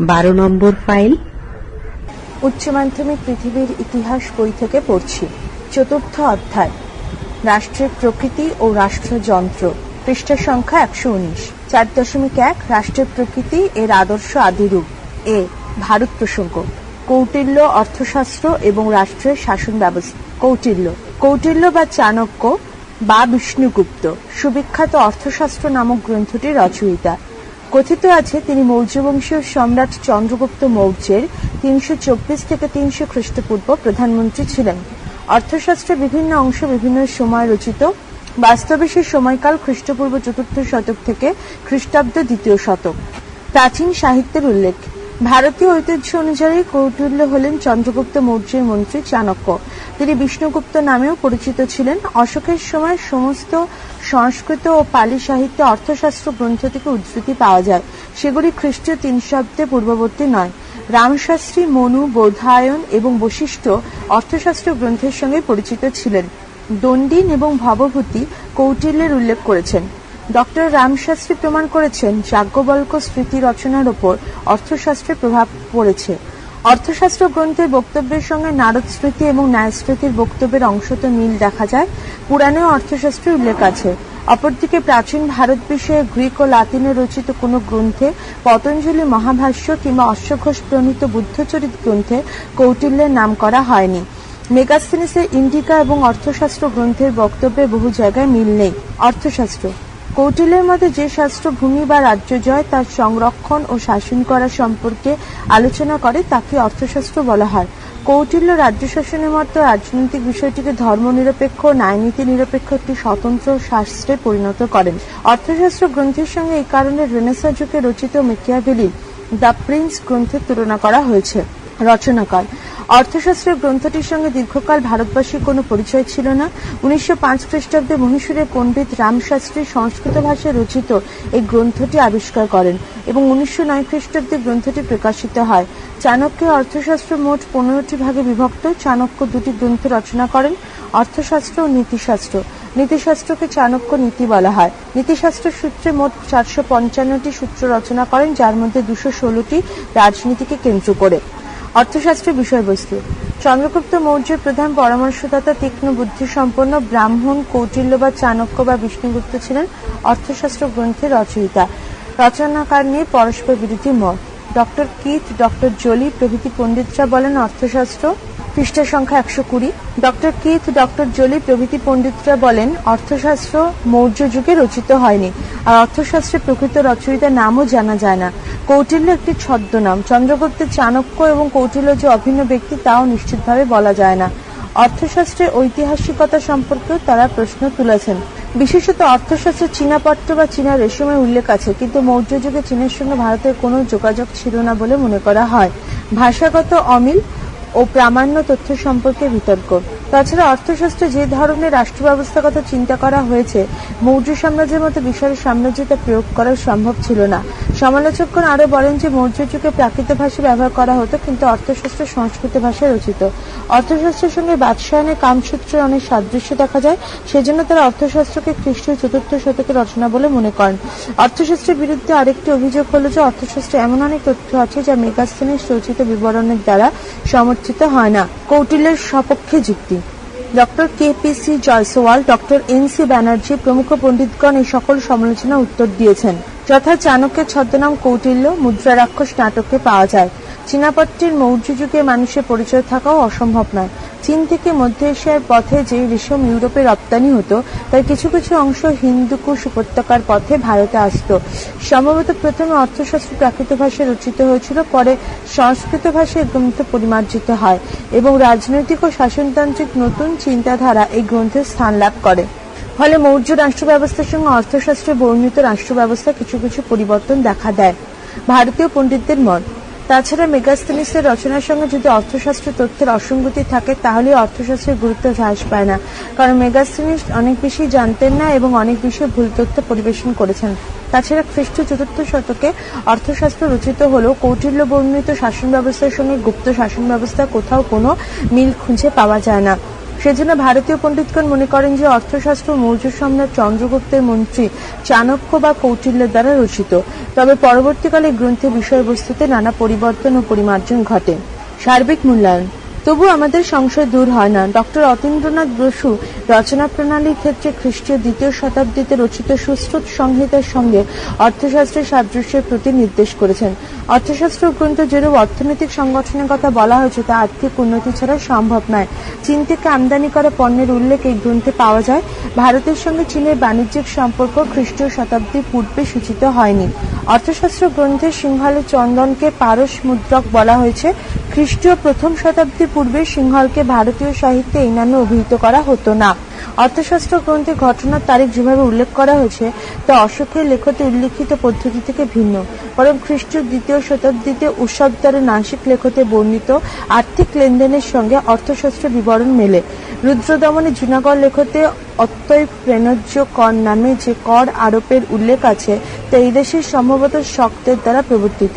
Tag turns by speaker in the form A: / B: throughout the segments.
A: বারো নম্বর ফাইল।
B: উচ্চ মাধ্যমিক পৃথিবীর ইতিহাস বই থেকে পড়ছি। চতুর্থ অধ্যায়। রাষ্ট্রের প্রকৃতি ও রাষ্ট্রযন্ত্র। পৃষ্ঠা সংখ্যা একশো উনিশ। চার দশমিক এক রাষ্ট্রের প্রকৃতি এর আদর্শ আদিরূপ। এ, ভারত প্রসঙ্গ। কৌটিল্য অর্থশাস্ত্র এবং রাষ্ট্রের শাসন ব্যবস্থা। কৌটিল্য। কৌটিল্য বা চাণক্য বা বিষ্ণুগুপ্ত। সুবিখ্যাত অর্থশাস্ত্র নামক গ্রন্থটির রচয়িতা। কথিত আছে, তিনি মৌর্য বংশীয় সম্রাট চন্দ্রগুপ্ত মৌর্যের তিনশো চব্বিশ থেকে তিনশো খ্রিস্টপূর্ব প্রধানমন্ত্রী ছিলেন। অর্থশাস্ত্রের বিভিন্ন অংশ বিভিন্ন সময় রচিত। বাস্তবে সে সময়কাল খ্রিস্টপূর্ব চতুর্থ শতক থেকে খ্রিস্টাব্দ দ্বিতীয় শতক। প্রাচীন সাহিত্যের উল্লেখ। ভারতীয় ঐতিহ্য অনুযায়ী কৌটিল্য হলেন চন্দ্রগুপ্ত মৌর্যের মন্ত্রী চাণক্য। তিনি বিষ্ণুগুপ্ত নামেও পরিচিত ছিলেন। অশোকের সময় সমস্ত সংস্কৃত ও পালি সাহিত্যে অর্থশাস্ত্র গ্রন্থ থেকে উদ্ধৃতি পাওয়া যায়। সেগুলি খ্রিস্টীয় তিন শব্দে পূর্ববর্তী নয়। রামশাস্ত্রী, মনু, বোধায়ন এবং বশিষ্ঠ অর্থশাস্ত্র গ্রন্থের সঙ্গে পরিচিত ছিলেন। দণ্ডিন এবং ভবভূতি কৌটিল্যের উল্লেখ করেছেন। ডক্টর রামশাস্ত্রী প্রমাণ করেছেন, যাজ্ঞবল্ক স্মৃতি রচনার ওপর অর্থশাস্ত্রের প্রভাব পড়েছে। অর্থশাস্ত্র গ্রন্থের বক্তব্যের সঙ্গে নারদ স্মৃতি এবং ন্যায়স্মৃতির বক্তব্যের অংশত মিল দেখা যায়। পুরাণেও অর্থশাস্ত্রের উল্লেখ আছে। অপরদিকে প্রাচীন ভারত বিষয়ে গ্রিক ও লাতিনে রচিত কোনো গ্রন্থে পতঞ্জলি মহাভাষ্য কিংবা অশ্বঘোষ প্রণীত বুদ্ধচরিত গ্রন্থে কৌটিল্যের নাম করা হয়নি। মেগাস্থেনিসের ইন্ডিকা এবং অর্থশাস্ত্র গ্রন্থের বক্তব্যে বহু জায়গায় মিল নেই। অর্থশাস্ত্র কৌটিল্যের মতে যে শাস্ত্র ভূমি বা রাজ্য জয়, তার সংরক্ষণ ও শাসন করা সম্পর্কে আলোচনা করে, তাকে অর্থশাস্ত্র বলা হয়। কৌটিল্য রাজ্য শাসনের মতো রাজনৈতিক বিষয়টিকে ধর্মনিরপেক্ষ ন্যায়নীতি নিরপেক্ষ একটি স্বতন্ত্র শাস্ত্রে পরিণত করেন। অর্থশাস্ত্র গ্রন্থের সঙ্গে এই কারণে রেনেসা যুগে রচিত মেকিয়াভেলি দ্য প্রিন্স গ্রন্থের তুলনা করা হয়েছে। রচনাকাল। অর্থশাস্ত্রের গ্রন্থটির সঙ্গে দীর্ঘকাল ভারতবাসীর কোনো পরিচয় ছিল না। উনিশশো পাঁচ খ্রিস্টাব্দে মহীশূরের পণ্ডিত রামশাস্ত্রী সংস্কৃত ভাষায় রচিত এই গ্রন্থটি আবিষ্কার করেন এবং উনিশশো নয় খ্রিস্টাব্দে গ্রন্থটি প্রকাশিত হয়। চাণক্যের অর্থশাস্ত্র মোট পনেরোটি ভাগে বিভক্ত। চাণক্য দুটি গ্রন্থ রচনা করেন, অর্থশাস্ত্র ও নীতিশাস্ত্র। নীতিশাস্ত্রকে চাণক্য নীতি বলা হয়। নীতিশাস্ত্র সূত্রে মোট চারশো পঞ্চান্নটি সূত্র রচনা করেন, যার মধ্যে দুশো ষোলোটি রাজনীতিকে কেন্দ্র করে। অর্থশাস্ত্রের বিষয়বস্তু। চন্দ্রগুপ্ত মৌর্যের প্রধান পরামর্শদাতা তীক্ষ্ণ বুদ্ধিসম্পন্ন ব্রাহ্মণ কৌটিল্য বা চাণক্য বা বিষ্ণুগুপ্ত ছিলেন অর্থশাস্ত্র গ্রন্থের রচয়িতা। রচনাকার নিয়ে পরস্পর বিরোধী মত। ডক্টর কিথ, ডক্টর জলি, প্রভৃতি পণ্ডিতরা বলেন অর্থশাস্ত্র। পৃষ্ঠা সংখ্যা একশো কুড়ি। ডক্টর কিথ, ডক্টর জলি, প্রভৃতি পণ্ডিতরা বলেন অর্থশাস্ত্র মৌর্য যুগে রচিত হয়নি। আর অর্থশাস্ত্রের প্রকৃত রচয়িতার নামও জানা যায় না। কৌটিল্য একটি ছদ্মনাম। চন্দ্রগুপ্তের চাণক্য এবং কৌটিল্য যে অভিন্ন ব্যক্তি তাও নিশ্চিতভাবে বলা যায় না। অর্থশাস্ত্রের ঐতিহাসিকতা সম্পর্কেও তারা প্রশ্ন তুলেছেন। বিশেষত অর্থশাস্ত্রের চীনাপত্র বা চীনা রেশমের উল্লেখ আছে, কিন্তু মৌর্য যুগে চীনের সঙ্গে ভারতের কোনো যোগাযোগ ছিল না বলে মনে করা হয়। ভাষাগত অমিল ও প্রামাণ্য তথ্য সম্পর্কে বিতর্ক। তাছাড়া অর্থশাস্ত্রে যে ধরনের রাষ্ট্র ব্যবস্থার কথা চিন্তা করা হয়েছে, মৌর্য সাম্রাজ্যের মতো বিশাল সাম্রাজ্যতা প্রয়োগ করা সম্ভব ছিল না। সমালোচকগণ আরও বলেন যে মৌর্য যুগে প্রাকৃত ভাষা ব্যবহার করা হতো, কিন্তু অর্থশাস্ত্র সংস্কৃত ভাষায় রচিত। অর্থশাস্ত্রের সঙ্গে বাদশায়নের কামসূত্রের অনেক সাদৃশ্য দেখা যায়, সেজন্য তারা অর্থশাস্ত্রকে খ্রিস্টীয় চতুর্থ শতকে রচনা বলে মনে করেন। অর্থশাস্ত্রের বিরুদ্ধে আরেকটি অভিযোগ হলো যে অর্থশাস্ত্রে এমন অনেক তথ্য আছে যা মেগাস্থানের রচিত বিবরণের দ্বারা সমর্থিত হয় না। কৌটিল্যের সপক্ষে যুক্তি। Doctor K P C Jayaswal doctor N C Banerjee প্রমুখ পণ্ডিতগণ এই সকল সমালোচনা উত্তর দিয়েছেন। যথা চাণক্যের ছদ্মনাম কৌটিল্য মুদ্রা রাক্ষস নাটকে পাওয়া যায়। চীনাপট্টির মৌর্য যুগে মানুষের পরিচয় থাকাও অসম্ভব নয়। চীন থেকে মধ্য এশিয়ার পথে যে রেশম ইউরোপে রপ্তানি হতো, তার কিছু কিছু অংশ হিন্দুকুশ উপত্যকার পথে ভারতে আসত। সম্ভবত প্রথমে অর্থশাস্ত্র প্রাকৃত ভাষায় রচিত হয়েছিল, পরে সংস্কৃত ভাষায় গ্রন্থ পরিমার্জিত হয় এবং রাজনৈতিক ও শাসনতান্ত্রিক নতুন চিন্তাধারা এই গ্রন্থে স্থান লাভ করে। ফলে মৌর্য রাষ্ট্র ব্যবস্থার সঙ্গে অর্থশাস্ত্রে বর্ণিত রাষ্ট্র ব্যবস্থা কিছু কিছু পরিবর্তন দেখা দেয়। ভারতীয় পণ্ডিতদের মত তাছাড়া মেগাস্তেনিসের রচনার সঙ্গে যদি অর্থশাস্ত্র তথ্যের অসঙ্গতি থাকে, তাহলে অর্থশাস্ত্রের গুরুত্ব হ্রাস পায় না। কারণ মেগাস্তেনিস অনেক বেশি জানতেন না এবং অনেক বেশি ভুল তথ্য পরিবেশন করেছেন। তাছাড়া খ্রিস্ট চতুর্থ শতকে অর্থশাস্ত্র রচিত হলেও কৌটিল্য বর্ণিত শাসন ব্যবস্থার সঙ্গে গুপ্ত শাসন ব্যবস্থা কোথাও কোনো মিল খুঁজে পাওয়া যায় না। সেজন্য ভারতীয় পণ্ডিতগণ মনে করেন যে অর্থশাস্ত্র মৌর্য সম্রাট চন্দ্রগুপ্তের মন্ত্রী চাণক্য বা কৌটিল্যের দ্বারা রচিত। তবে পরবর্তীকালে গ্রন্থে বিষয়বস্তুতে নানা পরিবর্তন ও পরিমার্জন ঘটে। সার্বিক মূল্যায়ন। তবু আমাদের সংশয় দূর হয় না। ডক্টর অতীন্দ্রনাথ বসু রচনা প্রণালীর ক্ষেত্রে খ্রিস্টীয় দ্বিতীয় শতাব্দীতে রচিত সুশ্রুত সংহিতার সঙ্গে অর্থশাস্ত্রের সাদৃশ্যের প্রতি নির্দেশ করেছেন। অর্থশাস্ত্র গ্রন্থ যেরূপ অর্থনৈতিক সংগঠনের কথা বলা হয়েছে, তা আর্থিক উন্নতি ছাড়া সম্ভব নয়। চীন থেকে আমদানি করা পণ্যের উল্লেখ এই গ্রন্থে পাওয়া যায়। ভারতের সঙ্গে চীনের বাণিজ্যিক সম্পর্ক খ্রিস্টীয় শতাব্দী পূর্বে সূচিত হয়নি। অর্থশাস্ত্র গ্রন্থে সিংহলে চন্দনকে পারস মুদ্রক বলা হয়েছে। খ্রিস্টীয় প্রথম শতাব্দীর পূর্বে সিংহলকে ভারতীয় সাহিত্যে এই নামে অভিহিত করা হতো না। অর্থশাস্ত্র গ্রন্থে ঘটনার তারিখ যেভাবে উল্লেখ করা হয়েছে, তা অশোকের লেখতে উল্লিখিত পদ্ধতি থেকে ভিন্ন। বরং খ্রিস্টীয় দ্বিতীয় শতাব্দীতে উৎসবদারে নাসিক লেখতে বর্ণিত আর্থিক লেনদেনের সঙ্গে অর্থশাস্ত্র বিবরণ মেলে। রুদ্রদমনে জুনাগড় লেখতে অত্যয় প্রেণজ্য কর নামে যে কর আরোপের উল্লেখ আছে, তা এই দেশের সম্ভবত শক্তের দ্বারা প্রবর্তিত।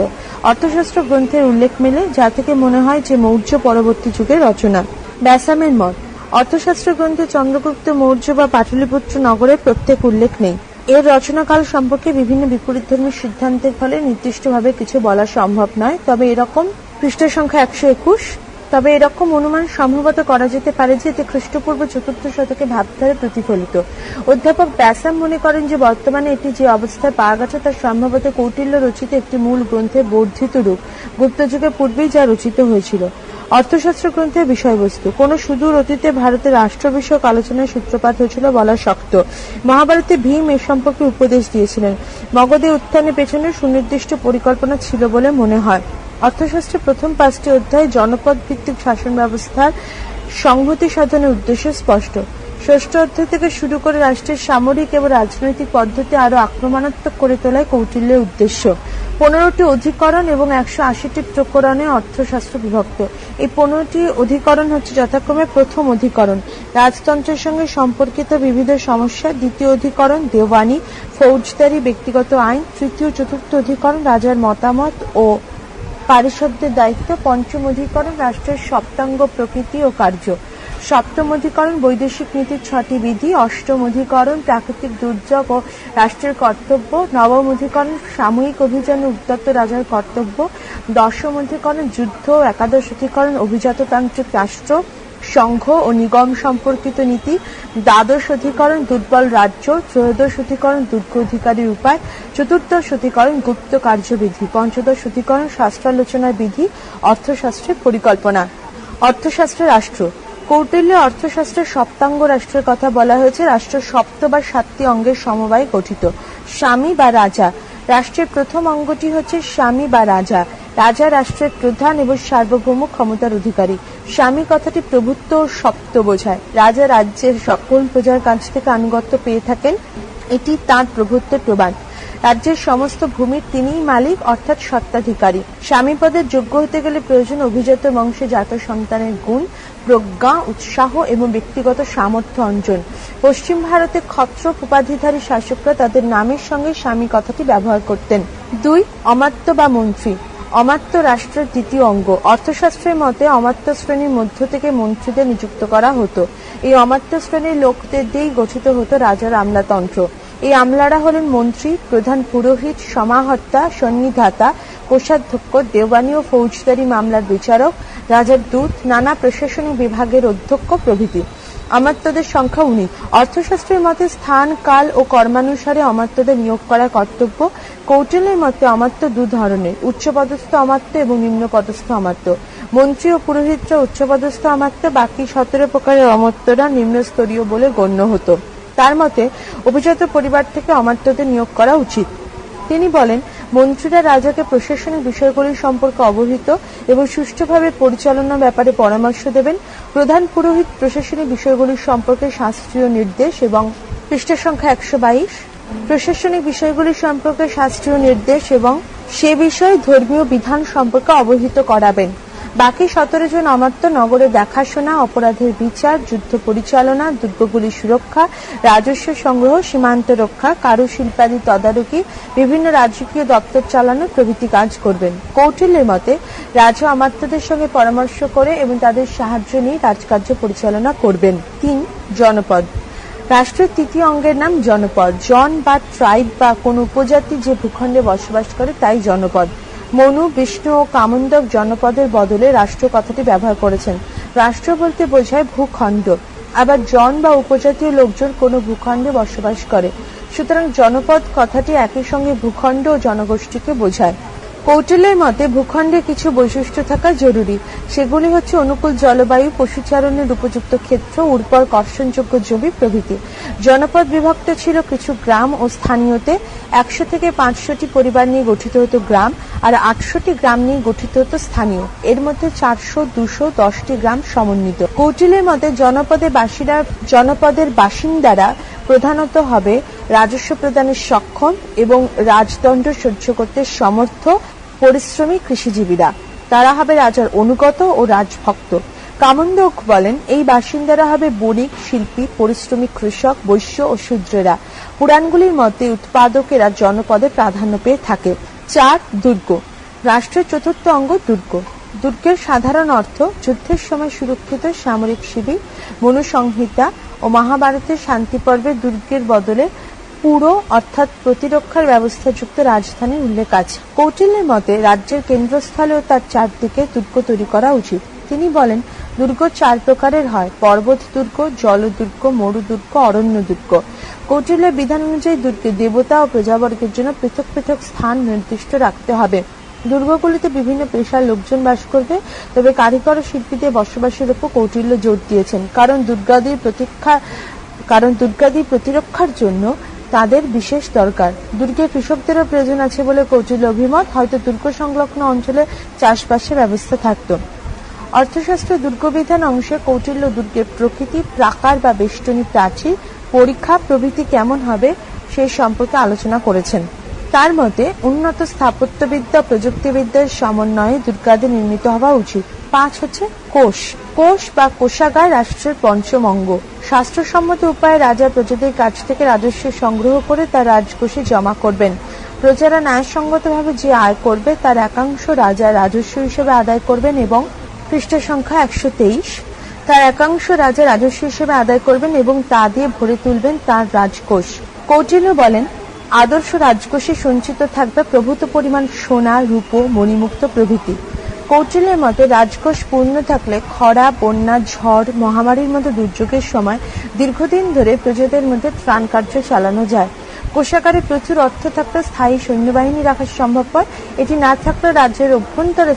B: অর্থশাস্ত্র গ্রন্থের উল্লেখ মেলে, যা থেকে মনে হয় যে মৌর্য পরবর্তী যুগের রচনা। ব্যাসামের মত, অর্থশাস্ত্র গ্রন্থে চন্দ্রগুপ্ত মৌর্য বা পাটলিপুত্র নগরের প্রত্যেক উল্লেখ নেই। এর রচনাকাল সম্পর্কে বিভিন্ন বিপরীতধর্মী সিদ্ধান্তের ফলে নির্দিষ্টভাবে কিছু বলা সম্ভব নয়, তবে এরকম পৃষ্ঠ সংখ্যা একশো একুশ তবে এরকম অনুমান সম্ভবত করা যেতে পারে যে এতে খ্রিস্টপূর্ব চতুর্থ শতকে ভাবধারে প্রতিফলিত। অধ্যাপক ব্যাসাম মনে করেন যে বর্তমানে এটি যে অবস্থায় পাওয়া গেছে তা সম্ভবত কৌটিল্য রচিত একটি মূল গ্রন্থের বর্ধিত রূপ। গুপ্তযুগের পূর্বেই যা রচিত হয়েছিল। অর্থশাস্ত্র গ্রন্থের বিষয়বস্তু। কোন সুদূর অতীতে ভারতের রাষ্ট্র বিষয়ক আলোচনার সূত্রপাত হয়েছিল বলা শক্ত। মহাভারতে ভীম এ সম্পর্কে উপদেশ দিয়েছিলেন। মগধে উত্থানের পেছনে সুনির্দিষ্ট পরিকল্পনা ছিল বলে মনে হয়। অর্থশাস্ত্রের প্রথম পাঁচটি অধ্যায় জনপদ ভিত্তিক শাসন ব্যবস্থার সংহতি সাধনের উদ্দেশ্য স্পষ্ট। ষষ্ঠ অধ্যায় থেকে শুরু করে রাষ্ট্রের সামরিক এবং রাজনৈতিক পদ্ধতি আরও আক্রমণাত্মক করে তোলায় কৌটিল্যের উদ্দেশ্য। পনেরোটি অধিকরণ এবং একশো আশিটি প্রকরণে অর্থশাস্ত্র বিভক্ত। এই পনেরোটি অধিকরণ হচ্ছে যথাক্রমে প্রথম অধিকরণ। রাজতন্ত্রের সঙ্গে সম্পর্কিত বিবিধ সমস্যা, দ্বিতীয় অধিকরণ, দেওয়ানি, ফৌজদারি, ব্যক্তিগত আইন, তৃতীয়, চতুর্থ অধিকরণ, রাজার মতামত ও পারিষদদের দায়িত্ব, পঞ্চম অধিকরণ, রাষ্ট্রের সপ্তাঙ্গ প্রকৃতি ও কার্য। সপ্তম অধিকরণ বৈদেশিক নীতির ছটি বিধি অষ্টম অধিকরণ প্রাকৃতিক দুর্যোগ ও রাষ্ট্রের কর্তব্য নবম অধিকরণ সাময়িক অভিযানে উদ্যত্ত রাজার কর্তব্য দশম অধিকরণ যুদ্ধ একাদশ অধিকরণ অভিজাততান্ত্রিক রাষ্ট্র, সংঘ ও নিগম সম্পর্কিত নীতি দ্বাদশ অধিকরণ দুর্বল রাজ্য ত্রয়োদশ অধিকরণ দুর্গ অধিকারীর উপায় চতুর্দশ অধিকরণ গুপ্ত কার্যবিধি পঞ্চদশ অধিকরণ শাস্ত্রালোচনার বিধি, অর্থশাস্ত্রের পরিকল্পনা। অর্থশাস্ত্রের রাষ্ট্র। কৌটিল্য অর্থশাস্ত্রের সপ্তাঙ্গ রাষ্ট্রের কথা বলা হয়েছে। রাষ্ট্র সপ্ত বা সাতটি অঙ্গের সমবায় গঠিত। স্বামী বা রাজা। রাষ্ট্রের প্রথম অঙ্গটি হচ্ছে স্বামী বা রাজা। রাজা রাষ্ট্রের প্রধান এবং সার্বভৌম ক্ষমতার অধিকারী। স্বামী কথাটি প্রভুত্ব ও সপ্ত বোঝায়। রাজা রাজ্যের সকল প্রজার কাছ থেকে আনুগত্য পেয়ে থাকেন। এটি তাঁর প্রভুত্বের প্রমাণ। রাজ্যের সমস্ত ভূমির তিনিই মালিক, অর্থাৎ সত্ত্বাধিকারী। স্বামী পদের যোগ্য হতে গেলে প্রয়োজন অভিজাত বংশে জাত সন্তানের গুণ, প্রজ্ঞা, উৎসাহ এবং ব্যক্তিগত সামর্থ্য অঞ্জন পশ্চিম ভারতে ক্ষত্র উপাধিধারী শাসকরা তাদের নামের সঙ্গে স্বামী কথাটি ব্যবহার করতেন। দুই, অমাত্য বা মন্ত্রী। অমাত্য রাষ্ট্রের দ্বিতীয় অঙ্গ। অর্থশাস্ত্রের মতে, অমাত্য শ্রেণির মধ্য থেকে মন্ত্রীদের নিযুক্ত করা হতো। এই অমাত্য শ্রেণির লোকদের দিয়েই গঠিত হতো রাজার আমলাতন্ত্র এই আমলারা হলেন মন্ত্রী, প্রধান পুরোহিত, সমাহর্তা, সন্নিধাতা, কোষাধ্যক্ষ দেওয়ানি ও ফৌজদারি মামলার বিচারক, রাজার দূত, নানা প্রশাসনিক বিভাগের অধ্যক্ষ প্রভৃতি। অমাত্যদের সংখ্যা উনি। অর্থশাস্ত্রের মতে স্থান, কাল ও কর্মানুসারে অমাত্যদের নিয়োগ করা কর্তব্য। কৌটিল্যের মতে অমাত্য দু ধরনের, উচ্চপদস্থ অমাত্য এবং নিম্নপদস্থ অমাত্য মন্ত্রী ও পুরোহিতরা উচ্চপদস্থ অমাত্য বাকি সতেরো প্রকারের অমাত্যরা নিম্নস্তরীয় বলে গণ্য হতো। তার মতে, অভিজাত পরিবার থেকে অমাত্যদের নিয়োগ করা উচিত। তিনি বলেন, মন্ত্রীরা রাজাকে প্রশাসনিক বিষয়গুলি সম্পর্কে অবহিত এবং সুষ্ঠুভাবে পরিচালনা ব্যাপারে পরামর্শ দেবেন। প্রধান পুরোহিত প্রশাসনিক বিষয়গুলির সম্পর্কে শাস্ত্রীয় নির্দেশ এবং পৃষ্ঠ সংখ্যা একশো বাইশ। প্রশাসনিক বিষয়গুলি সম্পর্কে শাস্ত্রীয় নির্দেশ এবং সে বিষয়ে ধর্মীয় বিধান সম্পর্কে অবহিত করাবেন। বাকি সতেরো জন অমাত্য নগরে দেখাশোনা, অপরাধের বিচার, যুদ্ধ পরিচালনা, দুর্গগুলি সুরক্ষা, রাজস্ব সংগ্রহ, সীমান্ত রক্ষা কারুশিল্পাদি তদারকি, বিভিন্ন রাজকীয় দপ্তর চালানো প্রভৃতি কাজ করবেন। কৌটিল্যের মতে, রাজা অমাত্যদের সঙ্গে পরামর্শ করে এবং তাদের সাহায্য নিয়ে রাজকার্য পরিচালনা করবেন। তিন, জনপদ। রাষ্ট্রের তৃতীয় অঙ্গের নাম জনপদ। জন বা ট্রাইব বা কোন উপজাতি যে ভূখণ্ডে বসবাস করে, তাই জনপদ। মনু, বিষ্ণু ও কামন্দক জনপদের বদলে রাষ্ট্র কথাটি ব্যবহার করেছেন। রাষ্ট্র বলতে বোঝায় ভূখণ্ড। আবার জন বা উপজাতীয় লোকজন কোনো ভূখণ্ডে বসবাস করে। সুতরাং জনপদ কথাটি একই সঙ্গে ভূখণ্ড ও জনগোষ্ঠীকে বোঝায়। কৌটিলের মতে ভূখণ্ডে কিছু বৈশিষ্ট্য থাকা জরুরি। সেগুলি হচ্ছে অনুকূল জলবায়ু, পশুচারণের উপযুক্ত ক্ষেত্র, উর্বর কর্ষণযোগ্য জমি প্রভৃতি। জনপদ বিভক্ত ছিল কিছু গ্রাম ও স্থানীয়তে। একশো থেকে পাঁচশোটি পরিবার নিয়ে গঠিত হতো গ্রাম আর আটশোটি গ্রাম নিয়ে গঠিত হতো স্থানীয়। এর মধ্যে চারশো, দুশো, দশটি গ্রাম সমন্বিত। কৌটিলের মতে জনপদে বাসীরা, জনপদের বাসিন্দারা প্রধানত হবে রাজস্ব প্রদানে সক্ষম এবং রাজদণ্ড সহ্য করতে সমর্থ, পরিশ্রমী কৃষিজীবীরা। তারা হবে রাজার অনুগত ও রাজভক্ত। কামন্দক বলেন, এই বাসিন্দারা হবে বণিক, শিল্পী, পরিশ্রমী কৃষক, বৈশ্য ও শূদ্রেরা। পুরাণগুলির মতে উৎপাদকেরা জনপদে প্রাধান্য পেয়ে থাকে। চার, দুর্গ। রাষ্ট্রের চতুর্থ অঙ্গ দুর্গ। দুর্গের সাধারণ অর্থ যুদ্ধের সময় সুরক্ষিত সামরিক শিবির, মনুসংহিতা ও মহাভারতের শান্তি পর্বে দুর্গের বদলে পুরো অর্থাৎ প্রতিরক্ষার ব্যবস্থাযুক্ত রাজধানীর উল্লেখ আছে। কৌটিল্যের মতে রাজ্যের কেন্দ্রস্থলে ও তার চারদিকে দুর্গ তৈরি করা উচিত। তিনি বলেন, দুর্গ চার প্রকারের হয়। পর্বত দুর্গ জলদুর্গ মরুদুর্গ অরণ্য দুর্গ। কৌটিল্যের বিধান অনুযায়ী দুর্গে দেবতা ও প্রজাবর্গের জন্য পৃথক পৃথক স্থান নির্দিষ্ট রাখতে হবে। দুর্গগুলিতে বিভিন্ন পেশার লোকজন বাস করবে, তবে কারিগর ও শিল্পীদের বসবাসের উপর কৌটিল্য জোর দিয়েছেন। কারণ দুর্গাদির প্রতীক্ষা, কারণ দুর্গাদি প্রতিরক্ষার জন্য তাদের বিশেষ দরকার। দুর্গে কৃষকদেরও প্রয়োজন আছে বলে কৌটিল্য অভিমত। হয়তো দুর্গ সংলগ্ন অঞ্চলে চাষবাসের ব্যবস্থা থাকত। অর্থশাস্ত্র দুর্গবিধান অংশে কৌটিল্য দুর্গের প্রকৃতি, প্রাকার বা বেষ্টনী প্রাচীর, পরীক্ষা, প্রভৃতি কেমন হবে সে সম্পর্কে আলোচনা করেছেন। তার মতে, উন্নত স্থাপত্যবিদ্যা, প্রযুক্তিবিদ্যার সমন্বয়ে দুর্গাদি নির্মিত হওয়া উচিত। পাঁচ হচ্ছে কোষ। কোষ বা কোষাগার রাষ্ট্রের পঞ্চম অঙ্গ। শাস্ত্রসম্মত উপায়ে রাজা প্রজাদের কাছ থেকে রাজস্ব সংগ্রহ করে তা রাজকোষে জমা করবেন। প্রজারা ন্যায়সঙ্গতভাবে যে আয় করবে, তার একাংশ রাজা রাজস্ব হিসেবে আদায় করবেন এবং পৃষ্ঠ সংখ্যা একশো তেইশ। তার একাংশ রাজা রাজস্ব হিসেবে আদায় করবেন এবং তা দিয়ে ভরে তুলবেন তার রাজকোষ। কৌটিল্য বলেন, আদর্শ রাজকোষে সঞ্চিত থাকবে প্রভূত পরিমাণ সোনা, রূপ, মণিমুক্ত প্রভৃতি। কৌটিল্যের মতে, রাজকোষ পূর্ণ থাকলে খরা, বন্যা, ঝড়, মহামারীর মতো দুর্যোগের সময় দীর্ঘদিন ধরে প্রজাদের মধ্যে ত্রাণ কার্য চালানো যায়। কোষাগারে প্রচুর অর্থ থাকলে স্থায়ী সৈন্যবাহিনী রাখা সম্ভবপর এটি না থাকলে রাজ্যের অভ্যন্তরে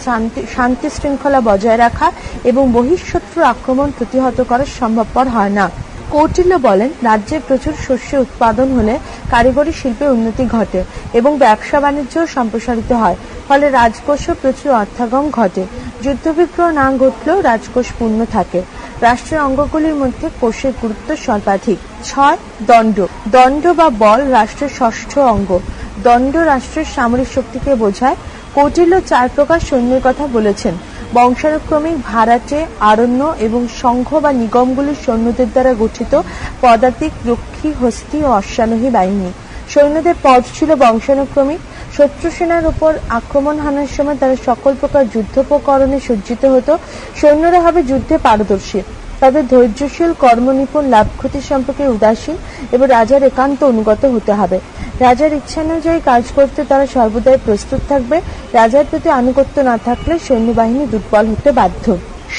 B: শান্তি শৃঙ্খলা বজায় রাখা এবং বহিঃশত্রু আক্রমণ প্রতিহত করা সম্ভবপর হয় না। কৌটিল্য বলেন, রাজ্যে প্রচুর শস্য উৎপাদন হলে কারিগরি শিল্পে উন্নতি ঘটে এবং ব্যবসা বাণিজ্য সম্প্রসারিত হয়। ফলে রাজকোষও প্রচুর অর্থাগম ঘটে। যুদ্ধবিগ্রহ না ঘটলেও রাজকোষ পূর্ণ থাকে। রাষ্ট্রের অঙ্গগুলির মধ্যে কোষের গুরুত্ব সর্বাধিক। ছয়, দণ্ড। দণ্ড বা বল রাষ্ট্রের ষষ্ঠ অঙ্গ। দণ্ড রাষ্ট্রের সামরিক শক্তিকে বোঝায়। কৌটিল্য চার প্রকার সৈন্যের কথা বলেছেন। বংশানুক্রমিক ভাড়াটে, আরণ্য এবং সংঘ বা নিগমগুলির সৈন্যদের দ্বারা গঠিত পদাতিক, রক্ষী, হস্তি ও অশ্বারোহী বাহিনী। সৈন্যদের পদ ছিল বংশানুক্রমিক। শত্রু সেনার উপর আক্রমণ হানার সময় তারা সকল প্রকার যুদ্ধোপকরণে সজ্জিত হতো। সৈন্যরা হবে যুদ্ধে পারদর্শী। তাদের ধৈর্যশীল, কর্মনিপুণ লাভ ক্ষতি সম্পর্কে উদাসীন এবং রাজার একান্ত অনুগত হতে হবে। রাজার ইচ্ছানুযায়ী কাজ করতে তারা সর্বদাই প্রস্তুত থাকবে। রাজার প্রতি আনুগত্য না থাকলে সৈন্যবাহিনী দুর্বল হতে বাধ্য।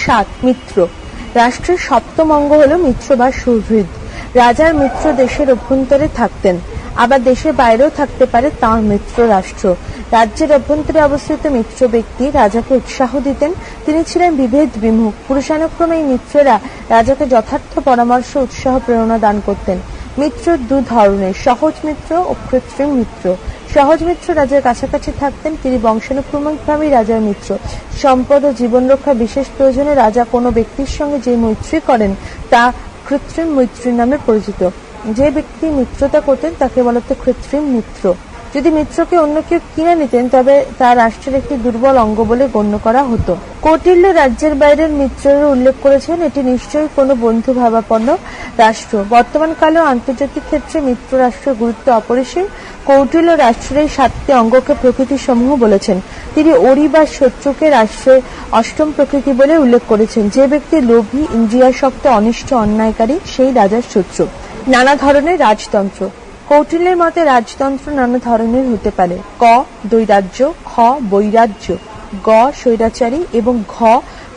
B: সাত, মিত্র। রাষ্ট্রের সপ্তম অঙ্গ হল মিত্র বা সুহৃদ। রাজার মিত্র দেশের অভ্যন্তরে থাকতেন। আবার দেশের বাইরেও থাকতে পারে তাঁর মিত্র রাষ্ট্র। রাজ্যের অভ্যন্তরে অবস্থিত মিত্র ব্যক্তি রাজাকে উৎসাহ দিতেন। তিনি ছিলেন বিভেদ বিমুখ। পুরুষানুক্রমে এই মিত্ররা রাজাকে যথার্থ পরামর্শ, উৎসাহ, প্রেরণা দান করতেন। মিত্র দু ধরনের, সহজ মিত্র ও কৃত্রিম মিত্র। সহজ মিত্র রাজার কাছাকাছি থাকতেন, তিনি বংশানুক্রমিকভাবেই রাজার মিত্র। সম্পদ ও জীবন রক্ষা বিশেষ প্রয়োজনে রাজা কোনো ব্যক্তির সঙ্গে যে মৈত্রী করেন, তা কৃত্রিম মৈত্রী নামে পরিচিত। যে ব্যক্তি মিত্রতা করতেন, তাকে বলা হতো কৃত্রিম মিত্র। যদি মিত্রকে অন্য কেউ কিনে নিতেন, তবে তা রাষ্ট্রের একটি দুর্বল অঙ্গ বলে গণ্য করা হতো। কৌটিল্য রাজ্যের বাইরের মিত্রের উল্লেখ করেছেন, এটি নিশ্চয়ই কোনো বন্ধু ভাবাপন্ন রাষ্ট্র। বর্তমান কালেও আন্তর্জাতিক ক্ষেত্রে মিত্র রাষ্ট্রের গুরুত্ব অপরিসীম। কৌটিল্য রাষ্ট্রের এই সাতটি অঙ্গকে প্রকৃতি সমূহ বলেছেন। তিনি ওরি বা শত্রুকে রাষ্ট্রের অষ্টম প্রকৃতি বলে উল্লেখ করেছেন। যে ব্যক্তি লোভী, ইন্দ্রিয়াসক্ত, অনিষ্ট, অন্যায়কারী, সেই রাজার শত্রু। নানা ধরনের রাজতন্ত্র। কৌটিল্যের মতে রাজতন্ত্র নানা ধরনের হতে পারে। ক দৈরাজ্য খ, বৈরাজ্য। গ, স্বৈরাচারী এবং ঘ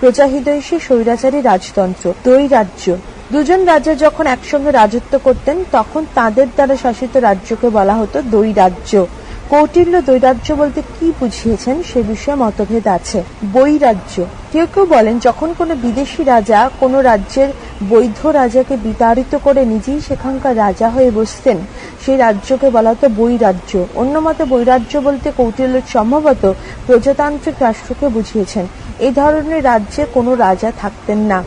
B: প্রজাহিতৈষী স্বৈরাচারী রাজতন্ত্র দৈরাজ্য দুজন রাজা যখন একসঙ্গে রাজত্ব করতেন, তখন তাদের দ্বারা শাসিত রাজ্যকে বলা হতো দৈরাজ্য কৌটিল্য দৈরাজ্য বলতে কি বুঝিয়েছেন সে বিষয়ে মতভেদ আছে। বৈরাজ্য। কেউ কেউ বলেন, যখন কোনো বিদেশি রাজা কোনো রাজ্যের বৈধ রাজাকে বিতাড়িত করে নিজেই সেখানকার রাজা হয়ে বসতেন, সেই রাজ্যকে বলা হতো বৈরাজ্য। অন্য মতে, বৈরাজ্য বলতে কৌটিল্য সম্ভবত প্রজাতান্ত্রিক রাষ্ট্রকে বুঝিয়েছেন। এই ধরনের রাজ্যে কোনো রাজা থাকতেন না।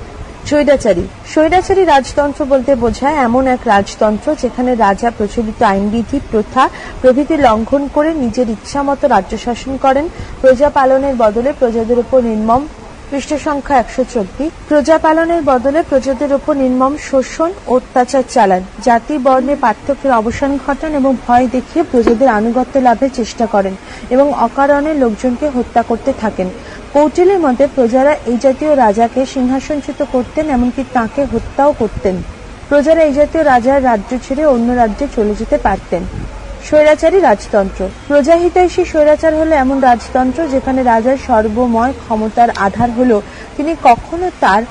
B: স্বৈরাচারী। স্বৈরাচারী রাজতন্ত্র বলতে বোঝায় এমন এক রাজতন্ত্র যেখানে রাজা প্রচলিত আইনবিধি, প্রথা, প্রভৃতি লঙ্ঘন করে নিজের ইচ্ছামতো রাজ্য শাসন করেন। প্রজা পালনের বদলে প্রজাদের উপর নির্মম পৃষ্ঠ সংখ্যা একশো চব্বিশ। প্রজা পালনের বদলে প্রজাদের উপর নির্মম শোষণ, অত্যাচার চালান। জাতি বর্ণে পার্থক্যের অবসান ঘটান এবং ভয় দেখিয়ে প্রজাদের আনুগত্য লাভের চেষ্টা করেন এবং অকারণে লোকজনকে হত্যা করতে থাকেন। কৌটিল্যের মতে প্রজারা এই জাতীয় রাজাকে সিংহাসনচ্যুত করতেন, এমনকি তাকে হত্যাও করতেন। প্রজারা এই জাতীয় রাজার রাজ্য ছেড়ে অন্য রাজ্যে চলে যেতে পারতেন। স্বৈরাচারী রাজতন্ত্র। প্রজাহিতৈষী স্বৈরাচার হলো এমন রাজতন্ত্র যেখানে রাজার সর্বময় ক্ষমতার আধার হলো তিনি কখনো তার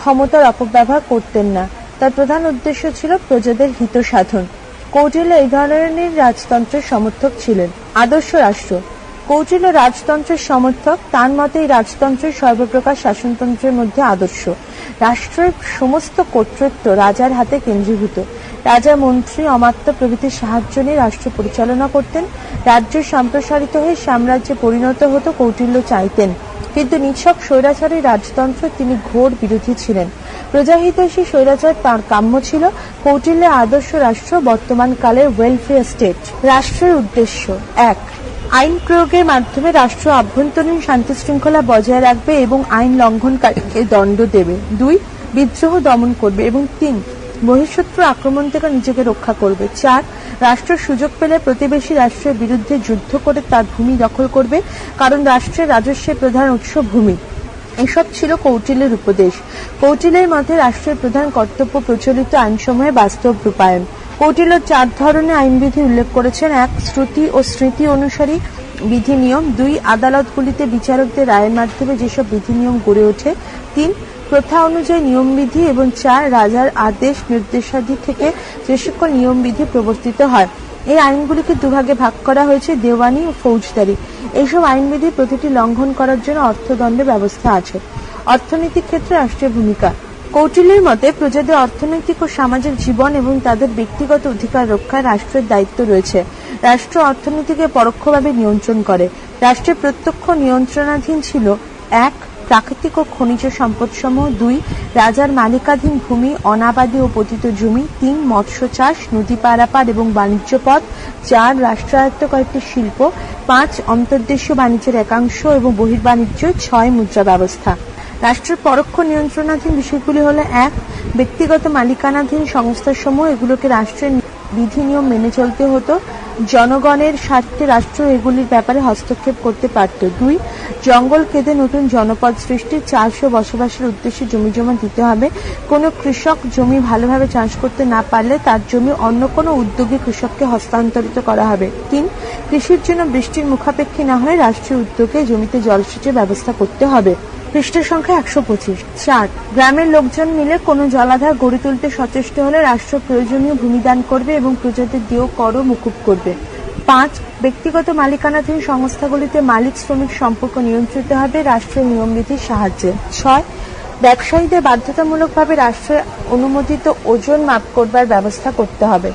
B: ক্ষমতার অপব্যবহার করতেন না। তার প্রধান উদ্দেশ্য ছিল প্রজাদের হিত সাধন কৌটিল্য এই ধরনের রাজতন্ত্রের সমর্থক ছিলেন আদর্শ রাষ্ট্র। কৌটিল্য রাজতন্ত্রের সমর্থক, তার মতে এই রাজতন্ত্রের সর্বপ্রকার শাসনতন্ত্রের মধ্যে আদর্শ। রাষ্ট্রের সমস্ত কর্তৃত্ব রাজার হাতে কেন্দ্রীভূত। রাজা মন্ত্রী অমাত্য প্রভৃতির সাহায্য নিয়ে রাষ্ট্র পরিচালনা করতেন। রাজ্য সম্প্রসারিত হয়ে সাম্রাজ্যে পরিণত হতো কৌটিল্য চাইতেন। কিন্তু নিছক স্বৈরাচারী রাজতন্ত্র তিনি ঘোর বিরোধী ছিলেন। প্রজাহিতৈষী স্বৈরাচার তার কাম্য ছিল। কৌটিল্যের আদর্শ রাষ্ট্র বর্তমান কালের ওয়েলফেয়ার স্টেট রাষ্ট্রের উদ্দেশ্য। এক আইন প্রয়োগের মাধ্যমে রাষ্ট্র আভ্যন্তরীণ শান্তি শৃঙ্খলা বজায় রাখবে এবং আইন লঙ্ঘনকারীকে দণ্ড দেবে। দুই, বিদ্রোহ দমন করবে এবং তিন, বহিঃশত্রু আক্রমণ থেকে নিজেকে রক্ষা করবে। চার, রাষ্ট্র সুযোগ পেলে প্রতিবেশী রাষ্ট্রের বিরুদ্ধে যুদ্ধ করে তার ভূমি দখল করবে, কারণ রাষ্ট্রের রাজস্বের প্রধান উৎস ভূমি। এসব ছিল কৌটিল্যের উপদেশ। কৌটিল্যের মতে রাষ্ট্রের প্রধান কর্তব্য প্রচলিত আইনসমূহে বাস্তব রূপায়ণ। কৌটিল্য চার ধরনের আইনবিধি উল্লেখ করেছেন। এক, শ্রুতি ও স্মৃতি অনুসারী বিধি নিয়ম দুই, আদালতগুলিতে বিচারকদের রায়ের মাধ্যমে যেসব বিধি নিয়ম গড়ে ওঠে। তিন, প্রথা অনুযায়ী নিয়মবিধি এবং চার, রাজার আদেশ নির্দেশাদি থেকে যে সকল নিয়মবিধি প্রবর্তিত হয়। এই আইনগুলিকে দুভাগে ভাগ করা হয়েছে, দেওয়ানি ও ফৌজদারি। এইসব আইনবিধি প্রতিটি লঙ্ঘন করার জন্য অর্থদণ্ডের ব্যবস্থা আছে। অর্থনৈতিক ক্ষেত্রে রাষ্ট্রের ভূমিকা। কৌটিল্যের মতে, প্রজাদের অর্থনৈতিক ও সামাজিক জীবন এবং তাদের ব্যক্তিগত অধিকার রক্ষায় রাষ্ট্রের দায়িত্ব রয়েছে। রাষ্ট্র অর্থনীতিকে পরোক্ষভাবে নিয়ন্ত্রণ করে। রাষ্ট্রের প্রত্যক্ষ নিয়ন্ত্রণাধীন ছিল এক, প্রাকৃতিক ও খনিজ সম্পদসমূহ। দুই, রাজার মালিকাধীন ভূমি, অনাবাদী ও পতিত জমি। তিন, মৎস্য চাষ, নদী পারাপার এবং বাণিজ্য পথ। চার, রাষ্ট্রায়ত্ত কয়েকটি শিল্প। পাঁচ, অন্তর্দেশীয় বাণিজ্যের একাংশ এবং বহির্বাণিজ্য। ছয় মুদ্রা ব্যবস্থা রাষ্ট্রের পরোক্ষ নিয়ন্ত্রণাধীন বিষয়গুলি হলো, এক, ব্যক্তিগত মালিকানাধীন সংস্থার সংস্থাসমূহ এগুলোকে রাষ্ট্রের বিধি নিয়ম মেনে চলতে হতো। জনগণের স্বার্থে রাষ্ট্র এগুলির ব্যাপারে হস্তক্ষেপ করতে পারত। দুই, জঙ্গল কেঁদে নতুন জনপদ সৃষ্টি চাষ ও বসবাসের উদ্দেশ্যে জমি জমা দিতে হবে। কোনো কৃষক জমি ভালোভাবে চাষ করতে না পারলে তার জমি অন্য কোনো উদ্যোগী কৃষককে হস্তান্তরিত করা হবে। তিন, কৃষির জন্য বৃষ্টির মুখাপেক্ষী না হয়ে রাষ্ট্রীয় উদ্যোগে জমিতে জলসেচের ব্যবস্থা করতে হবে। পৃষ্ঠের সংখ্যা একশো পঁচিশ। চার, গ্রামের লোকজন মিলে কোনো জলাধার গড়ে তুলতে সচেষ্ট হলে রাষ্ট্র প্রয়োজনীয় ভূমিদান করবে এবং প্রজাদের দেহ করও মুকুব করবে। পাঁচ, ব্যক্তিগত মালিকানাধীন সংস্থাগুলিতে মালিক শ্রমিক সম্পর্ক নিয়ন্ত্রিত হবে রাষ্ট্রের নিয়মবিধির সাহায্যে। ছয়, ব্যবসায়ীদের বাধ্যতামূলকভাবে রাষ্ট্রের অনুমোদিত ওজন মাপ করবার ব্যবস্থা করতে হবে।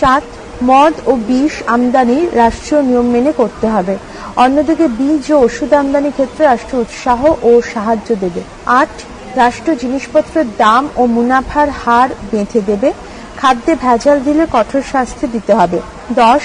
B: সাত, মদ ও বিষ আমদানি রাষ্ট্রীয় নিয়ম মেনে করতে হবে। অন্যদিকে বীজ ও ওষুধ আমদানি ক্ষেত্রে রাষ্ট্র উৎসাহ ও সাহায্য দেবে। আট, রাষ্ট্র জিনিসপত্রের দাম ও মুনাফার হার বেঁধে দেবে। খাদ্যে ভেজাল দিলে কঠোর শাস্তি দিতে হবে। দশ,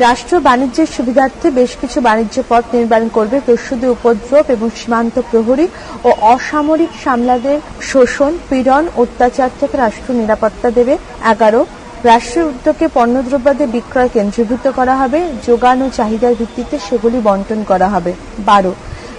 B: রাষ্ট্র বাণিজ্যের সুবিধার্থে বেশ কিছু বাণিজ্য পথ নির্মাণ করবে। প্রসূতি উপদ্রব এবং সীমান্ত প্রহরী ও অসামরিক সামলাদের শোষণ, পীড়ন, অত্যাচার থেকে রাষ্ট্র নিরাপত্তা দেবে। এগারো রাষ্ট্রীয় উদ্যোগে পণ্যদ্রব্যাদি বিক্রয় কেন্দ্রীভূত করা হবে, যোগান ও চাহিদার ভিত্তিতে সেগুলি বন্টন করা হবে। বারো,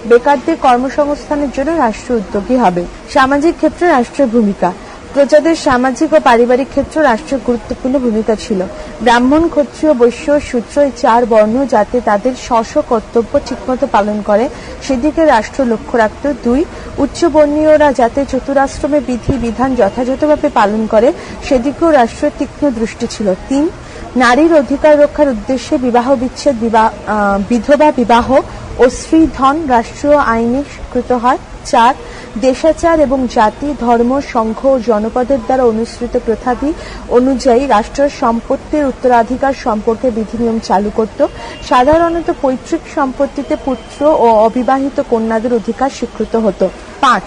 B: বেকারদের কর্মসংস্থানের জন্য রাষ্ট্র উদ্যোগী হবে। সামাজিক ক্ষেত্রে রাষ্ট্রের ভূমিকা। প্রজাদের সামাজিক ও পারিবারিক ক্ষেত্রে রাষ্ট্রের গুরুত্বপূর্ণ ভূমিকা ছিল। ব্রাহ্মণ, ক্ষত্রিয়, বৈশ্য, সূত্র, এই চার বর্ণ যাতে তাদের স্ব কর্তব্য ঠিকমতো পালন করে, সেদিকে রাষ্ট্র লক্ষ্য রাখত দুই উচ্চবর্ণীয়রা যাতে চতুরাশ্রমে বিধি, বিধান যথাযথভাবে পালন করে, সেদিকেও রাষ্ট্রের তীক্ষ্ণ দৃষ্টি ছিল। তিন, নারীর অধিকার রক্ষার উদ্দেশ্যে বিবাহ বিচ্ছেদ বিধবা বিবাহ ও স্ত্রীধন রাষ্ট্রীয় আইনে স্বীকৃত হয়। চার, দেশাচার এবং জাতি, ধর্ম, সংঘ ও জনপদের দ্বারা অনুসৃত প্রথাদি অনুযায়ী রাষ্ট্রের সম্পত্তির উত্তরাধিকার সম্পর্কে বিধিনিয়ম চালু করত। সাধারণত পৈতৃক সম্পত্তিতে পুত্র ও অবিবাহিত কন্যাদের অধিকার স্বীকৃত হতো। পাঁচ,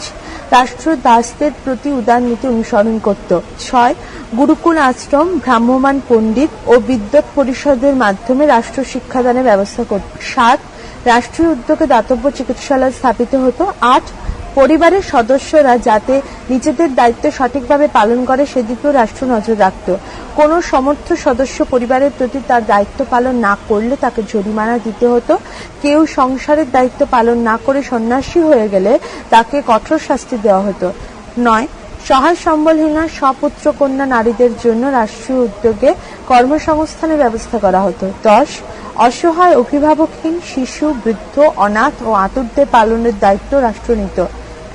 B: রাষ্ট্র দাসদের প্রতি উদার নীতি অনুসরণ করত। ছয়, গুরুকুল আশ্রম ভ্রাম্যমান পণ্ডিত ও বিদ্যুৎ পরিষদের মাধ্যমে রাষ্ট্র শিক্ষাদানের ব্যবস্থা করত। সাত রাষ্ট্রীয় উদ্যোগে দাতব্য চিকিৎসালয় স্থাপিত হতো। আট পরিবারের সদস্যরা যাতে নিজেদের দায়িত্ব সঠিকভাবে পালন করে সেদিকেও রাষ্ট্র নজর রাখত। কোনো সমর্থ সদস্য পরিবারের প্রতি তার দায়িত্ব পালন না করলে তাকে জরিমানা দিতে হতো। কেউ সংসারের দায়িত্ব পালন না করে সন্ন্যাসী হয়ে গেলে তাকে কঠোর শাস্তি দেওয়া হতো। নয়, সহায় সম্বলহীনা সপুত্র কন্যা নারীদের জন্য রাষ্ট্রীয় উদ্যোগে কর্মসংস্থানের ব্যবস্থা করা হতো। দশ অসহায় অভিভাবকহীন শিশু, বৃদ্ধ, অনাথ ও আতুরদের পালনের দায়িত্ব রাষ্ট্র নিত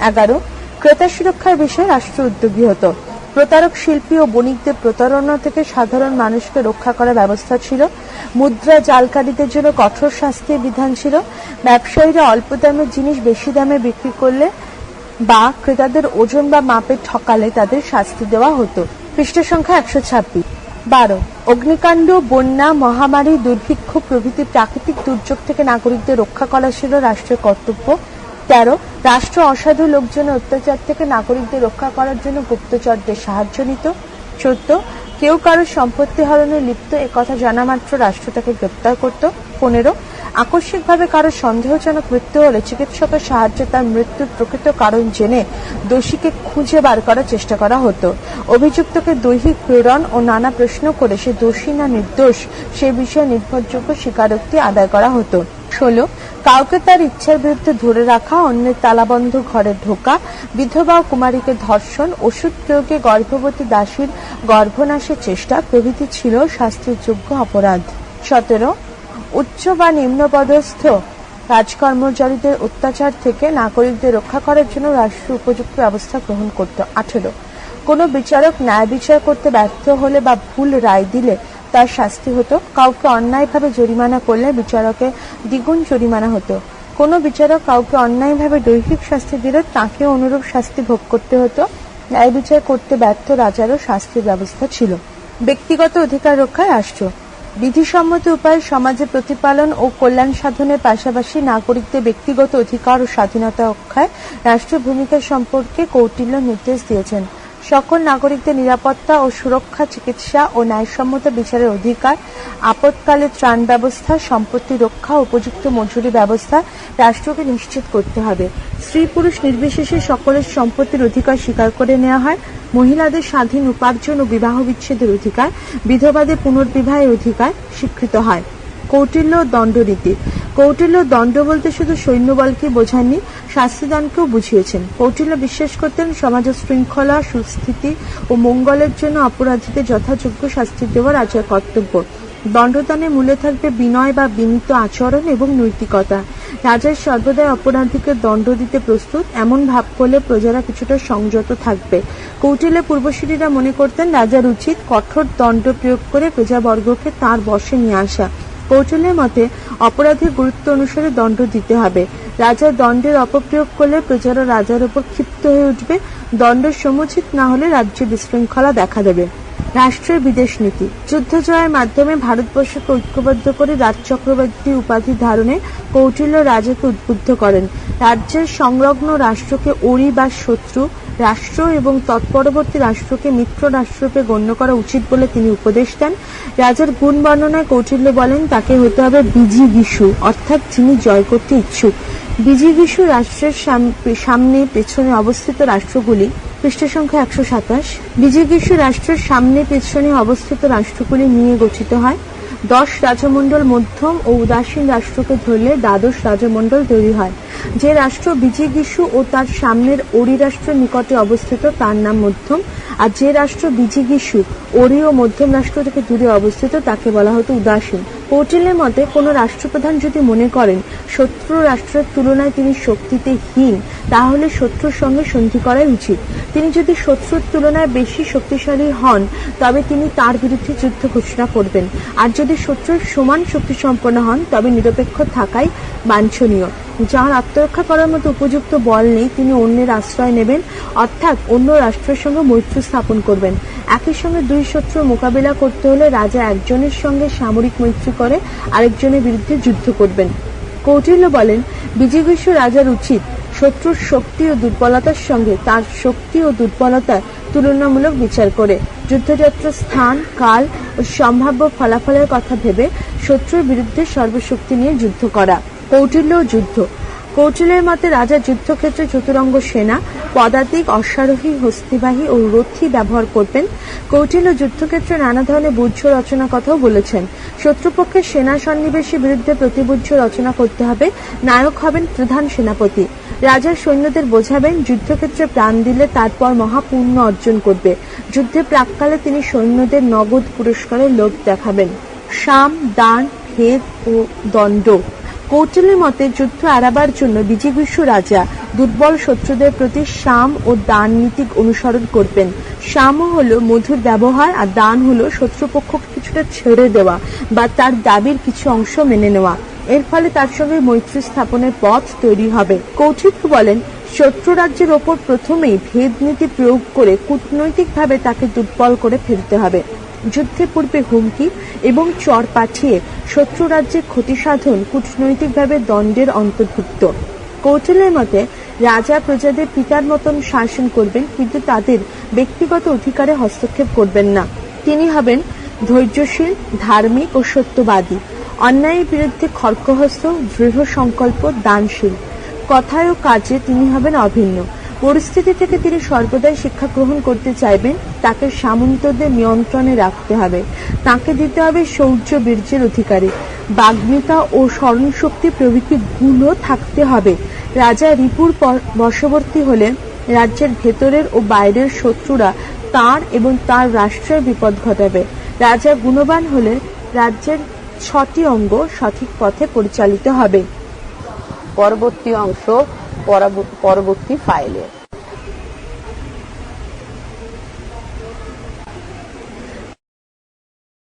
B: এগারো, ক্রেতা সুরক্ষার বিষয়ে রাষ্ট্র উদ্যোগী হতো। প্রতারক শিল্পী ও বণিকদের প্রতারণা থেকে সাধারণ মানুষকে রক্ষা করার ব্যবস্থা ছিল। মুদ্রা জালকারীদের জন্য কঠোর শাস্তির বিধান ছিল। ব্যবসায়ীরা অল্প দামের জিনিস বেশি দামে বিক্রি করলে বা ক্রেতাদের ওজন বা মাপে ঠকালে তাদের শাস্তি দেওয়া হতো। পৃষ্ঠ সংখ্যা একশো ছাব্বিশ। বারো। অগ্নিকাণ্ড, বন্যা, মহামারী, দুর্ভিক্ষ প্রভৃতি প্রাকৃতিক দুর্যোগ থেকে নাগরিকদের রক্ষা করা ছিল রাষ্ট্রের কর্তব্য। তেরো, রাষ্ট্র অসাধু লোকজনের অত্যাচার থেকে নাগরিকদের রক্ষা করার জন্য গুপ্তচরদের সাহায্য নিত। চোদ্দ কেউ কারও সম্পত্তি হরণে লিপ্ত একথা জানা মাত্র রাষ্ট্র তাকে গ্রেপ্তার করত। পনেরো, আকস্মিকভাবে কারও সন্দেহজনক মৃত্যু হলে চিকিৎসকের সাহায্যে তার মৃত্যুর প্রকৃত কারণ জেনে দোষীকে খুঁজে বার করার চেষ্টা করা হতো। অভিযুক্তকে দৈহিক প্রেরণ ও নানা প্রশ্ন করে সে দোষী না নির্দোষ, সে বিষয়ে নির্ভরযোগ্য স্বীকারোক্তি আদায় করা হতো। ষোলো কাউকে তার ইচ্ছার বিরুদ্ধে ধরে রাখা, অন্যের তালাবন্ধ ঘরে ঢোকা, বিধবা কুমারীকে ধর্ষণ, ওষুধ প্রয়োগে গর্ভবতী দাসীর গর্ভনাশের চেষ্টা, প্রভৃতি ছিল শাস্তির যোগ্য অপরাধ। সতেরো, উচ্চ বা নিম্নপদস্থ রাজকর্মচারীদের অত্যাচার থেকে নাগরিকদের রক্ষা করার জন্য রাষ্ট্র উপযুক্ত ব্যবস্থা গ্রহণ করত আঠেরো, কোনো বিচারক ন্যায় বিচার করতে ব্যর্থ হলে বা ভুল রায় দিলে তার শাস্তি হতো। কাউকে অন্যায়ভাবে জরিমানা করলে বিচারকে দ্বিগুণ জরিমানা হতো। কোনো বিচারক কাউকে অন্যায়ভাবে দৈহিক শাস্তি দিলে তাকে অনুরূপ শাস্তি ভোগ করতে হতো। ন্যায় বিচার করতে ব্যর্থ রাজারও শাস্তির ব্যবস্থা ছিল। ব্যক্তিগত অধিকার রক্ষায় রাষ্ট্র বিধিসম্মত উপায়ে সমাজে প্রতিপালন ও কল্যাণ সাধনের পাশাপাশি নাগরিকদের ব্যক্তিগত অধিকার ও স্বাধীনতা রক্ষায় রাষ্ট্রের ভূমিকা সম্পর্কে কৌটিল্য নির্দেশ দিয়েছেন। সকল নাগরিকদের নিরাপত্তা ও সুরক্ষা, চিকিৎসা ও ন্যায়সম্মত বিচারের অধিকার, আপৎকালে ত্রাণ ব্যবস্থা, সম্পত্তি রক্ষা, উপযুক্ত মজুরি ব্যবস্থা রাষ্ট্রকে নিশ্চিত করতে হবে। স্ত্রী পুরুষ নির্বিশেষে সকলের সম্পত্তির অধিকার স্বীকার করে নেওয়া হয়। মহিলাদের স্বাধীন উপার্জন ও বিবাহ বিচ্ছেদের অধিকার, বিধবাদের পুনর্বিবাহের অধিকার স্বীকৃত হয়। কৌটিল্য দণ্ডরীতি কৌটিল্য দণ্ড বলতে শুধু সৈন্যবলকে বোঝাননি, শাস্তিদানকেও বুঝিয়েছেন। কৌটিল্য বিশ্বাস করতেন সমাজের শৃঙ্খলা, সুস্থিতি ও মঙ্গলের জন্য অপরাধীদের যথাযোগ্য শাস্তি দেওয়া রাজার কর্তব্য। দণ্ডদানে মূলে থাকবে বিনয় বা বিনীত আচরণ এবং নৈতিকতা। রাজার সর্বদাই অপরাধীকে দণ্ড দিতে প্রস্তুত, এমন ভাব করলে প্রজারা কিছুটা সংযত থাকবে। কৌটিল্য পূর্বসূরীরা মনে করতেন রাজার উচিত কঠোর দণ্ড প্রয়োগ করে প্রজাবর্গকে তার বশে নিয়ে আসা। কৌটিল্যের মতে অপরাধের গুরুত্ব অনুসারে দণ্ড দিতে হবে। রাজার দণ্ডের অপপ্রয়োগ করলে প্রজারা রাজার উপর ক্ষিপ্ত হয়ে উঠবে। দণ্ড সমুচিত না হলে রাজ্যে বিশৃঙ্খলা দেখা দেবে। রাষ্ট্রের বিদেশ নীতি। যুদ্ধ জয়ের মাধ্যমে ভারতবর্ষকে ঐক্যবদ্ধ করে রাজ চক্রবর্তী উপাধি ধারণে কৌটিল্য রাজাকে উদ্বুদ্ধ করেন। রাজ্যের সংলগ্ন রাষ্ট্রকে ওড়ি বা শত্রু, রাষ্ট্র এবং তৎপরবর্তী রাষ্ট্রকে মিত্র রাষ্ট্ররূপে গণ্য করা উচিত বলে তিনি উপদেশ দেন। রাজার গুণ বর্ণনায় কৌটিল্য বলেন, তাকে হতে হবে বিজিগীষু অর্থাৎ যিনি জয় করতে ইচ্ছুক। বিজিগীষু রাষ্ট্রের সাম- সামনে পেছনে অবস্থিত রাষ্ট্রগুলি পৃষ্ঠ সংখ্যা একশো সাতাশ। বিজিগীষু রাষ্ট্রের সামনে পেছনে অবস্থিত রাষ্ট্রগুলি নিয়ে গঠিত হয়। দশ রাজমণ্ডল মধ্যম ও উদাসীন রাষ্ট্রকে ধরলে দ্বাদশ রাজমণ্ডল তৈরি হয়। যে রাষ্ট্র বিজিগীষু ও তার সামনের ওরি রাষ্ট্র নিকটে অবস্থিত, তার নাম মধ্যম। আর যে রাষ্ট্র বিজিগীষু ওরি ও মধ্যম রাষ্ট্র থেকে দূরে অবস্থিত, তাকে বলা হতো উদাসীন। কৌটিল্যের মতে কোনো রাষ্ট্রপ্রধান যদি মনে করেন শত্রু রাষ্ট্রের তুলনায় তিনি শক্তিতে হীন, তাহলে শত্রুর সঙ্গে সন্ধি করাই উচিত। তিনি যদি শত্রুর তুলনায় বেশি শক্তিশালী হন, তবে তিনি তার বিরুদ্ধে যুদ্ধ ঘোষণা করবেন। আর যদি শত্রুর সমান শক্তি সম্পন্ন হন, তবে নিরপেক্ষ থাকাই বাঞ্ছনীয়। যার আত্মরক্ষা করার মতো উপযুক্ত বল নেই, তিনি অন্যের আশ্রয় নেবেন, অর্থাৎ অন্য রাষ্ট্রের সঙ্গে মৈত্রী স্থাপন করবেন। একই সঙ্গে দুই শত্রুর মোকাবিলা করতে হলে রাজা একজনের সঙ্গে সামরিক মৈত্রী করে আরেকজনের বিরুদ্ধে যুদ্ধ করবেন। কৌটিল্য বলেন বিজিগীষু রাজার উচিত শত্রুর শক্তি ও দুর্বলতার সঙ্গে তার শক্তি ও দুর্বলতার তুলনামূলক বিচার করে। যুদ্ধযাত্রার স্থান, কাল ও সম্ভাব্য ফলাফলের কথা ভেবে শত্রুর বিরুদ্ধে সর্বশক্তি নিয়ে যুদ্ধ করা। কৌটিল্য যুদ্ধ। কৌটিল্যের মতে রাজা যুদ্ধক্ষেত্রে চতুরঙ্গ সেনা, পদাতিক, অশ্বারোহী, হস্তিবাহী ও রথী ব্যবহার করবেন কৌটিল্য যুদ্ধক্ষেত্রে নানা ধরনের বুদ্ধ রচনা কথাও বলেছেন। শত্রুপক্ষের সেনা সন্নিবেশের বিরুদ্ধে প্রতিবুদ্ধ রচনা করতে হবে। নায়ক হবেন প্রধান সেনাপতি। রাজার সৈন্যদের বোঝাবেন, যুদ্ধক্ষেত্রে প্রাণ দিলে তারপর মহাপুণ্য অর্জন করবে। যুদ্ধে প্রাককালে তিনি সৈন্যদের নগদ পুরস্কারের লোভ দেখাবেন। সাম দান ভেদ ও দণ্ড। কৌটিল্যের মতে যুদ্ধ এড়াবার জন্য বিজিগীষু রাজা দুর্বল শত্রুদের প্রতি সাম ও দান নীতি অনুসরণ করবেন। সাম হল মধুর ব্যবহার আর দান হলো শত্রুপক্ষকে কিছুটা ছেড়ে দেওয়া বা তার দাবির কিছু অংশ মেনে নেওয়া। এর ফলে তার সঙ্গে মৈত্রী স্থাপনের পথ তৈরি হবে। কৌটিল্য বলেন, শত্রু রাজ্যের ওপর প্রথমেই ভেদ নীতি প্রয়োগ করে কূটনৈতিকভাবে তাকে দুর্বল করে ফেলতে হবে। যুদ্ধের পূর্বে হুমকি এবং চর পাঠিয়ে শত্রু রাজ্যের ক্ষতি সাধন কূটনৈতিকভাবে দণ্ডের অন্তর্ভুক্ত। কৌটিল্যের মতে, রাজা প্রজাদের পিতার মতন শাসন করবেন, কিন্তু তাদের ব্যক্তিগত অধিকারে হস্তক্ষেপ করবেন না। তিনি হবেন ধৈর্যশীল, ধার্মিক ও সত্যবাদী। অন্যায়ের বিরুদ্ধে খড়গহস্ত দৃঢ় সংকল্প দানশীল। কথায় ও কাজে তিনি হবেন অভিন্ন। পরিস্থিতি থেকে তিনি সর্বদাই শিক্ষা গ্রহণ করতে চাইবেন, তাকে সামন্তদের নিয়ন্ত্রণে রাখতে হবে। তাকে দিতে হবে শৌর্য বীর্যের অধিকারী। বাগ্মিতা ও স্মরণশক্তি প্রভৃতি গুণও থাকতে হবে। রাজা রিপুর পর- বশবর্তী হলে রাজ্যের ভেতরের ও বাইরের শত্রুরা তার এবং তার রাষ্ট্রের বিপদ ঘটাবে। রাজা গুণবান হলে রাজ্যের ছটি অঙ্গ সঠিক পথে পরিচালিত হবে।
A: পরবর্তী অংশ পরবর্তী ফাইলে